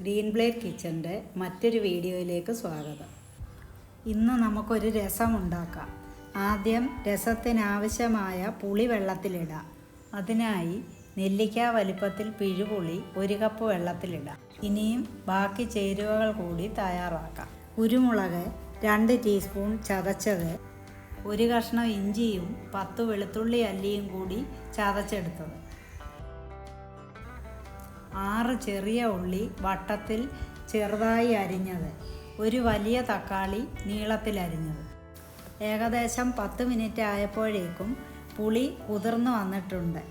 Green blade കിച്ചന്റെ മറ്റൊരു വീഡിയോയിലേക്ക് സ്വാഗതം. ഇന്ന് നമുക്കൊരു രസം ഉണ്ടാക്കാം ആദ്യം രസത്തിനാവശ്യമായ പുളി വെള്ളത്തിലിടാം. അതിനായി നെല്ലിക്ക വലിപ്പത്തിൽ പിഴുപുളി ഒരു കപ്പ് വെള്ളത്തിലിടാം. ഇനിയും ബാക്കി ചേരുവകൾ കൂടി തയ്യാറാക്കാം. കുരുമുളക് രണ്ട് ടീസ്പൂൺ ചതച്ചത് ഒരു കഷ്ണം ഇഞ്ചിയും പത്ത് വെളുത്തുള്ളി അല്ലിയും കൂടി ചതച്ചെടുത്തത്. ആറ് ചെറിയ ഉള്ളി വട്ടത്തിൽ ചെറുതായി അരിഞ്ഞത്. ഒരു വലിയ തക്കാളി നീളത്തിൽ അരിഞ്ഞത്. ഏകദേശം പത്ത് മിനിറ്റ് ആയപ്പോഴേക്കും പുളി കുതിർന്നു വന്നിട്ടുണ്ട്.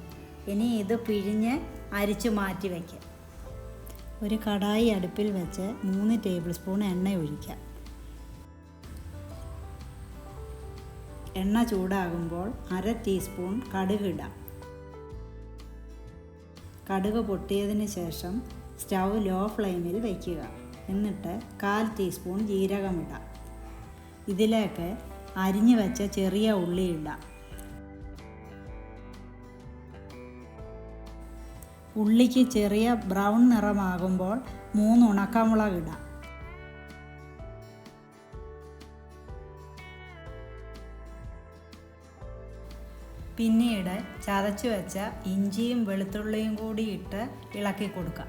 ഇനി ഇത് പിഴിഞ്ഞ് അരിച്ചു മാറ്റി വയ്ക്കാം ഒരു കടായി അടുപ്പിൽ വെച്ച് മൂന്ന് ടേബിൾ സ്പൂൺ എണ്ണ ഒഴിക്കാം. എണ്ണ ചൂടാകുമ്പോൾ അര ടീസ്പൂൺ കടുകിടാം കടുക് പൊട്ടിയതിന് ശേഷം സ്റ്റൗ ലോ ഫ്ലെയിമിൽ വയ്ക്കുക. എന്നിട്ട് കാൽ ടീസ്പൂൺ ജീരകമിടാം ഇതിലേക്ക് അരിഞ്ഞു വെച്ച ചെറിയ ഉള്ളി ഇടാം. ഉള്ളിക്ക് ചെറിയ ബ്രൗൺ നിറമാകുമ്പോൾ മൂന്ന് ഉണക്കമുളക് ഇടാം. പിന്നീട് ചതച്ചു വെച്ച ഇഞ്ചിയും വെളുത്തുള്ളിയും കൂടി ഇട്ട് ഇളക്കി കൊടുക്കാം.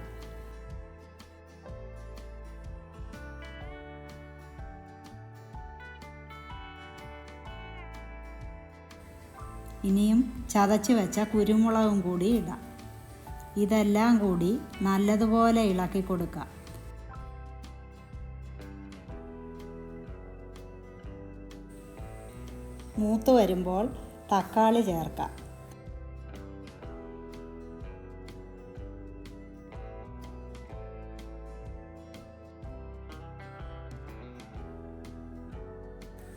ഇനിയും ചതച്ച് വെച്ച കുരുമുളകും കൂടി ഇടാം. ഇതെല്ലാം കൂടി നല്ലതുപോലെ ഇളക്കി കൊടുക്കാം. മൂത്ത് വരുമ്പോൾ തക്കാളി ചേർക്കാം.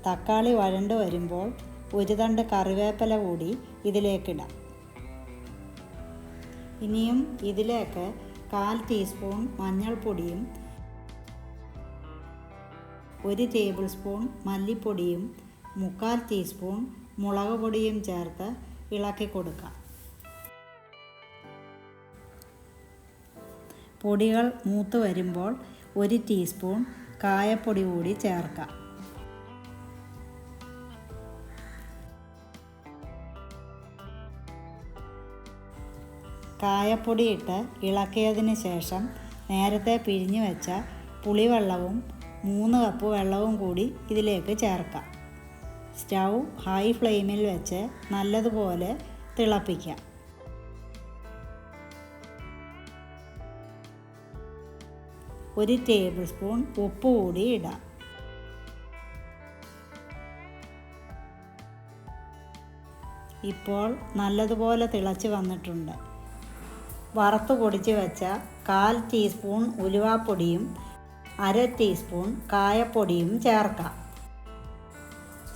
തക്കാളി വഴണ്ട് വരുമ്പോൾ ഒരു തണ്ട് കറിവേപ്പില കൂടി ഇതിലേക്കിടാം ഇനിയും ഇതിലേക്ക് കാൽ ടീസ്പൂൺ മഞ്ഞൾപ്പൊടിയും ഒരു ടേബിൾ സ്പൂൺ മല്ലിപ്പൊടിയും മുക്കാൽ ടീസ്പൂൺ മുളക് പൊടിയും ചേർത്ത് ഇളക്കി കൊടുക്കാം. പൊടികൾ മൂത്ത് വരുമ്പോൾ ഒരു ടീസ്പൂൺ കായപ്പൊടി കൂടി ചേർക്കാം. കായപ്പൊടി ഇട്ട് ഇളക്കിയതിന് ശേഷം നേരത്തെ പിഴിഞ്ഞു വെച്ച പുളിവെള്ളവും മൂന്ന് കപ്പ് വെള്ളവും കൂടി ഇതിലേക്ക് ചേർക്കാം. സ്റ്റൗ ഹൈ ഫ്ലെയിമിൽ വെച്ച് നല്ലതുപോലെ തിളപ്പിക്കാം. ഒരു ടേബിൾ സ്പൂൺ ഉപ്പ് കൂടി ഇടാം. ഇപ്പോൾ നല്ലതുപോലെ തിളച്ച് വന്നിട്ടുണ്ട്. വറുത്ത് പൊടിച്ച് വെച്ച കാൽ ടീസ്പൂൺ ഉലുവാപ്പൊടിയും അര ടീസ്പൂൺ കായപ്പൊടിയും ചേർക്കാം.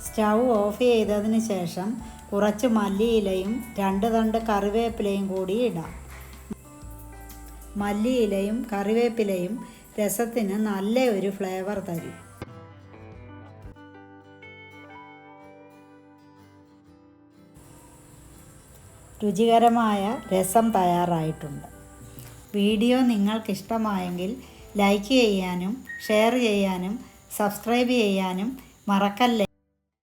സ്റ്റൗ ഓഫ് ചെയ്തതിന് ശേഷം കുറച്ച് മല്ലിയിലയും രണ്ട് തണ്ട് കറിവേപ്പിലയും കൂടി ഇടാം. മല്ലിയിലയും കറിവേപ്പിലയും രസത്തിന് നല്ല ഒരു ഫ്ലേവർ തരും. രുചികരമായ രസം തയ്യാറായിട്ടുണ്ട്. വീഡിയോ നിങ്ങൾക്കിഷ്ടമായെങ്കിൽ ലൈക്ക് ചെയ്യാനും ഷെയർ ചെയ്യാനും സബ്സ്ക്രൈബ് ചെയ്യാനും മറക്കല്ലേ?